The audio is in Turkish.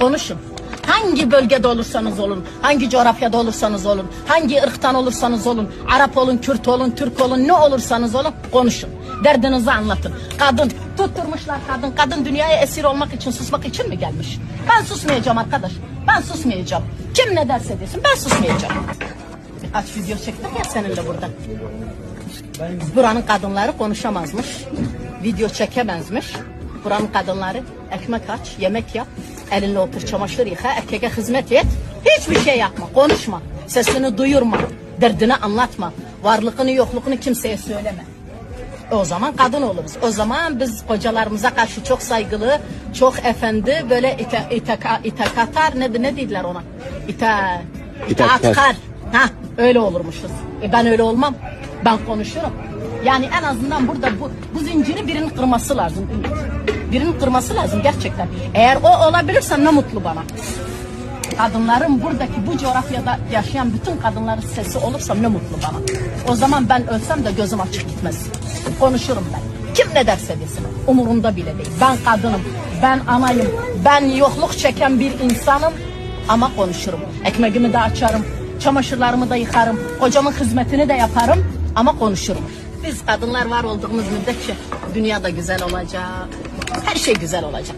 Konuşun. Hangi bölgede olursanız olun, hangi coğrafyada olursanız olun, hangi ırktan olursanız olun, Arap olun, Kürt olun, Türk olun, ne olursanız olun konuşun. Derdinizi anlatın. Kadın, tutturmuşlar kadın. Kadın dünyaya esir olmak için, susmak için mi gelmiş? Ben susmayacağım arkadaş. Ben susmayacağım. Kim ne derse desin ben susmayacağım. Aç video çektik ya seninle burada. Buranın kadınları konuşamazmış. Video çekemezmiş. Buranın kadınları ekmek aç, yemek yap, elinle otur, çamaşır yıka, erkeğe hizmet et. Hiçbir şey yapma, konuşma. Sesini duyurma, derdini anlatma. Varlığını yokluğunu kimseye söyleme. O zaman kadın oluruz. O zaman biz kocalarımıza karşı çok saygılı, çok efendi, böyle ite, iteka, itekatar ne, ne dediler ona? İta, İtaatkar. Ha öyle olurmuşuz. E ben öyle olmam. Ben konuşurum. Yani en azından burada bu, bu zinciri birinin kırması lazım. Birinin kırması lazım gerçekten. Eğer o olabilirse ne mutlu bana. Kadınların buradaki bu coğrafyada yaşayan bütün kadınların sesi olursa ne mutlu bana. O zaman ben ölsem de gözüm açık gitmez. Konuşurum ben. Kim ne derse desin. Umurumda bile değil. Ben kadınım. Ben anayım. Ben yokluk çeken bir insanım. Ama konuşurum. Ekmeğimi de açarım. Çamaşırlarımı da yıkarım. Kocamın hizmetini de yaparım. Ama konuşurum. Biz kadınlar var olduğumuz müddetçe dünya da güzel olacak. Her şey güzel olacak.